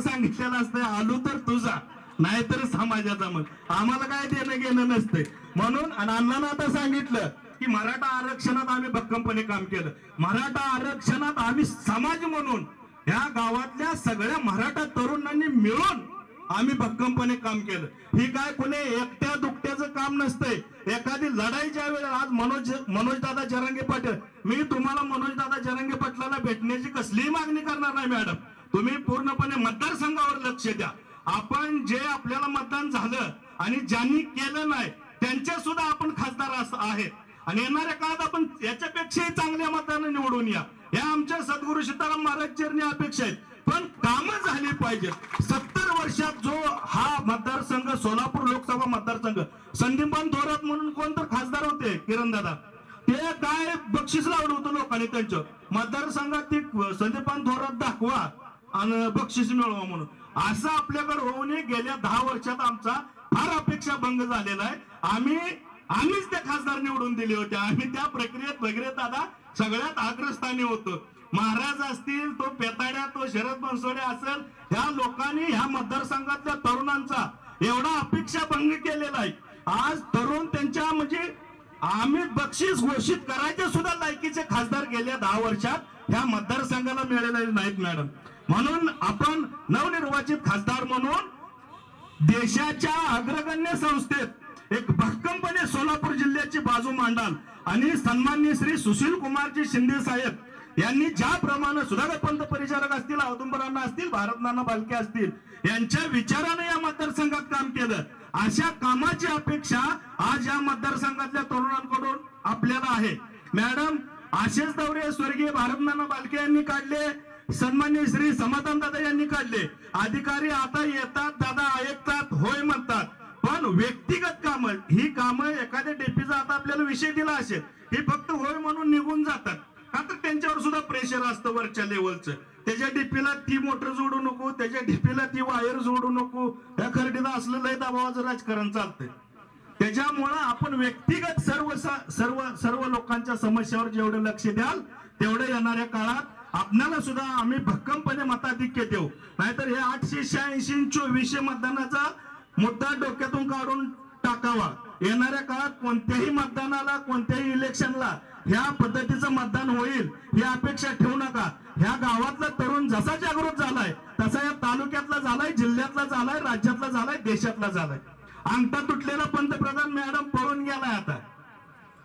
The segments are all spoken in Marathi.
सांगितलेलं असतं आलू तर तुझा नाहीतर समाजाचा मग. आम्हाला काय देणं घेणं नसतंय. म्हणून अण्णांना अण्णानं आता सांगितलं की मराठा आरक्षणात आम्ही भक्कमपणे काम केलं. मराठा आरक्षणात आम्ही समाज म्हणून या गावातल्या सगळ्या मराठा तरुणांनी मिळून आम्ही भक्कमपणे काम केलं. ही काय कोणी एकट्या दुकट्याचं काम नसतंय. एखादी लढाईच्या वेळेला आज मनोज मनोजदादा जरांगे पाटील मी तुम्हाला मनोजदादा जरांगे पाटलाला भेटण्याची कसलीही मागणी करणार नाही मॅडम. तुम्ही पूर्णपणे मतदारसंघावर लक्ष द्या. आपण जे आपल्याला मतदान झालं आणि ज्यांनी केलं नाही त्यांच्या सुद्धा आपण खासदार आहेत. आणि येणाऱ्या काळात आपण याच्यापेक्षाही चांगल्या मतानं निवडून या. या आमच्या सद्गुरू सीताराम महाराज चरणी अपेक्षा आहेत. पण कामं झाली पाहिजेत. सत्तर वर्षात जो हा मतदारसंघ सोलापूर लोकसभा मतदारसंघ संदीपान थोरात म्हणून कोण तर खासदार होते किरण दादा? ते काय बक्षीस लावलं होतं लोकांनी त्यांचं. मतदारसंघात ते संदीपान थोरात दाखवा. आणि बक्षीस मिळवा म्हणून. असं आपल्याकडे होऊन गेल्या दहा वर्षात आमचा फार अपेक्षा भंग झालेला आहे. आम्ही आम्हीच त्या खासदार निवडून दिले होते. आम्ही त्या प्रक्रियेत वगैरे दादा सगळ्यात अग्रस्थानी होतो. महाराज असतील तो पेताड्या तो शरद बनसोडे असेल ह्या लोकांनी ह्या मतदारसंघातल्या तरुणांचा एवढा अपेक्षा भंग केलेला आहे. आज तरुण त्यांच्या म्हणजे आम्ही बक्षीस घोषित करायचे सुद्धा लायकीचे खासदार गेल्या दहा वर्षात ह्या मतदारसंघाला मिळालेले नाहीत मॅडम. म्हणून आपण नवनिर्वाचित खासदार म्हणून देशाच्या अग्रगण्य संस्थेत एक भक्कमपणे सोलापूर जिल्ह्याची बाजू मांडाल. आणि सन्माननीय श्री सुशील कुमारजी शिंदे साहेब यांनी ज्याप्रमाणे सुधाकर पंत परिचारक असतील औदुंबरांना असतील भारतनाना बालके असतील यांच्या विचाराने या मतदारसंघात काम केलं. अशा कामाची अपेक्षा आज या मतदारसंघातल्या तरुणांकडून आपल्याला आहे. मॅडम असेच दौरे स्वर्गीय भारतनाना बालके यांनी काढले सन्मान्य श्री समाधान दादा यांनी काढले. अधिकारी आता येतात दादा ऐकतात होय म्हणतात. पण व्यक्तिगत कामं ही कामं एखाद्या डेपीचा आता आपल्याला विषय दिला असेल हे फक्त होय म्हणून निघून जातात. का तर त्यांच्यावर सुद्धा प्रेशर असतं वरच्या लेवलचं त्याच्या डीपीला ती मोटर जोडू नको त्याच्या डीपीला ती वायर जोडू नको. या खरडीला असलेलं लय दबावाचं राजकारण चालतंय. त्याच्यामुळं आपण व्यक्तिगत सर्व सर्व सर्व लोकांच्या समस्यावर जेवढं लक्ष द्याल तेवढं येणाऱ्या काळात आपल्याला सुद्धा आम्ही भक्कमपणे मताधिक्य देऊ. नाहीतर हे आठशे शहाऐंशी चोवीसशे मतदानाचा मुद्दा डोक्यातून काढून टाकावा. येणाऱ्या काळात कोणत्याही मतदानाला कोणत्याही इलेक्शनला ह्या पद्धतीचं मतदान होईल ही अपेक्षा ठेवू नका. ह्या गावातला तरुण जसा जागृत झालाय तसा या तालुक्यातला झालाय जिल्ह्यातला झालाय राज्यातला झालाय देशातला झालाय. अंगठा तुटलेला पंतप्रधान मॅडम पळून गेलाय आता.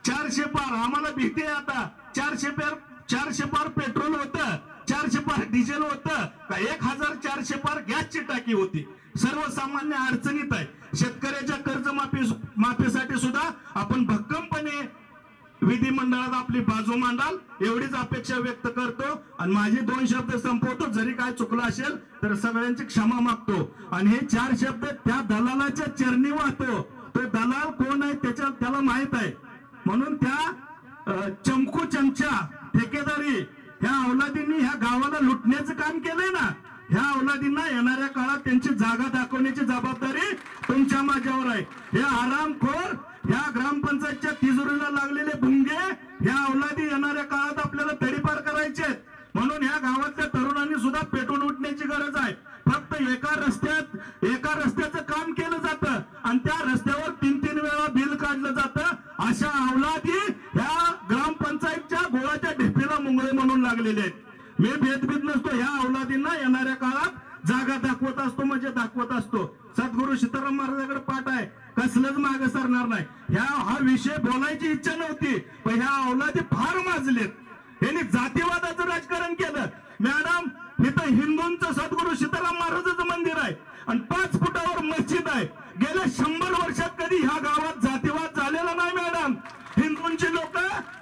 चारशे पार आम्हाला भीती आहे आता. चारशे पार चारशे पार पेट्रोल होतं. चारशे पार डिझेल होतं. का एक हजार चारशे पार गॅसची टाकी होती. सर्वसामान्य अडचणीत आहे. शेतकऱ्याच्या कर्जमाफी माफीसाठी सुद्धा आपण भक्कमपणे विधिमंडळात आपली बाजू मांडाल एवढीच अपेक्षा व्यक्त करतो. आणि माझे दोन शब्द संपवतो. जरी काय चुकलं असेल तर सगळ्यांची क्षमा मागतो. आणि हे चार शब्द त्या दलालाच्या चरणी वाहतो. तो दलाल कोण आहे त्याच्या त्याला माहीत आहे. म्हणून त्या चमकू चमचा ठेकेदारी ह्या अवलादींनी ह्या गावाला लुटण्याचं काम केलंय ना? ह्या अवलादींना येणाऱ्या काळात त्यांची जागा दाखवण्याची जबाबदारी तुमच्या माझ्यावर आहे. हे आरामखोर ह्या ग्रामपंचायतच्या तिजो अशा अवलादी ह्या ग्रामपंचायतच्या गोळाच्या ढेपीला मुंगळे म्हणून लागलेले आहेत. मी भेदभीद नसतो ह्या अवलादींना येणाऱ्या काळात जागा दाखवत असतो म्हणजे दाखवत असतो. सद्गुरु सीताराम महाराजाकडे पाठ आहे कसलंच मागे सरणार नाही. ह्या हा विषय बोलायची इच्छा नव्हती पण ह्या अवलादी फार माजलेत. यांनी जातीवादाचं राजकारण केलं. मॅडम इथं हिंदूंचं सद्गुरु सीताराम महाराजाचं मंदिर आहे आणि पाच फुटावर मस्जिद आहे. गेल्या शंभर वर्षात कधी ह्या गावात जातीवाद झालेला नाही मॅडम हिंदूंची लोक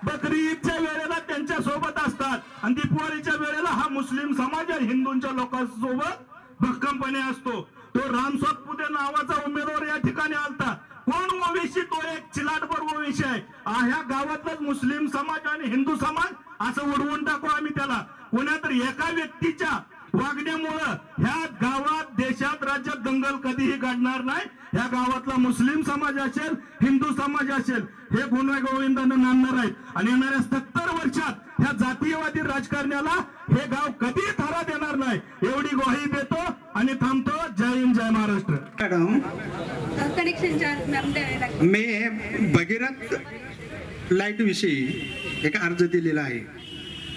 बकरी ईदच्या वेळेला त्यांच्यासोबत असतात आणि दीपवाळीच्या वेळेला हा मुस्लिम हिंदूंच्या लोकांसोबत भक्कमपणे असतो. तो राम पुते नावाचा उमेदवार या ठिकाणी आलता. कोण ओवेशी तो एक चिलाटभर ओवेशी आहे. ह्या गावातलाच मुस्लिम समाज आणि हिंदू समाज असं उडवून टाकू आम्ही त्याला. कोणातरी एका व्यक्तीच्या वागण्यामुळं ह्या गावात देशात राज्यात दंगल कधीही घडणार नाही. ह्या गावातला मुस्लिम समाज असेल हिंदू समाज असेल हे गुन्हा गोविंदानं नांदणार आहेत. आणि येणाऱ्या सत्तर वर्षात ह्या जातीयवादी राजकारण्याला हे गाव कधीही थारा देणार नाही. एवढी ग्वाही देतो आणि थांबतो. जय हिंद जय महाराष्ट्र. मॅडम. मी भगीरथ लाइट विषयी एक अर्ज दिलेला आहे.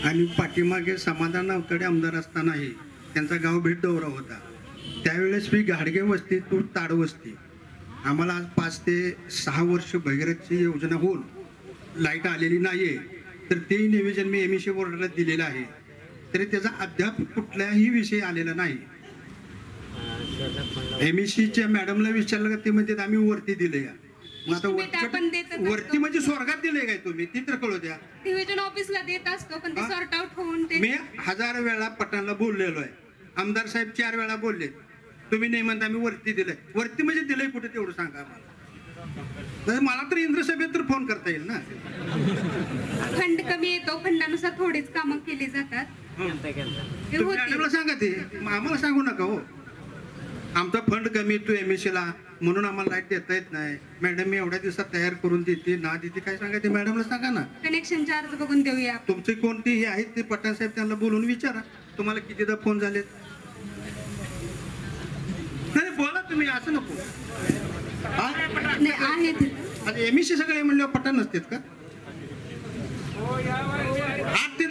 आणि पाठीमागे समाधान अवतडे आमदार असतानाही त्यांचा गाव भेट दौरा होता. त्यावेळेस मी घाडगे वस्ती तू ताड वस्ती. आम्हाला आज पाच ते सहा वर्ष भगीरथची योजना होऊन लाइट आलेली नाहीये तर ते निवेदन मी एम सी बोर्डाला दिलेलं आहे. तरी त्याचा अद्याप कुठल्याही विषय आलेला नाही. एम च्या मॅडमला विचारलं का ते म्हणजे आम्ही वरती दिले या मग आता देतच वरती असतो. वरती म्हणजे स्वर्गात दिले काय तुम्ही? ती तर कळू द्या. डिव्हिजन ऑफिसला देत असतो पण ते हा? सॉर्ट आउट होऊन ते मी हजार वेळा पटणला बोललेलो आहे. आमदार साहेब चार वेळा बोलले. तुम्ही नाही म्हणता आम्ही वरती दिलंय. वरती म्हणजे दिलंय कुठे तेवढं सांगा आम्हाला. नाही, मला तर इंद्र सभेत तर फोन करता येईल ना. फंड कमी येतो फंडानुसार थोडीच कामं केली जातात. ते तुम्ही होते मॅडमला सांगा ते. मग आम्हाला सांगू नका हो. आमचा फंड कमी येतो एम ला. म्हणून आम्हाला लाइट देता येत नाही. मॅडम मी एवढ्या दिवसात तयार करून देते. ना देते काय सांगा ते मॅडमला सांगा ना. कनेक्शन चार्ज बघून देऊया. तुमचे कोणते हे आहेत ते पठाण साहेब त्यांना बोलून विचारा. तुम्हाला कितीदा फोन झालेत? नाही नाही, बोला तुम्ही असं नको? नाही आहेत. आता एमएससी सगळे म्हणल्यावर पठाण नसतात का? ते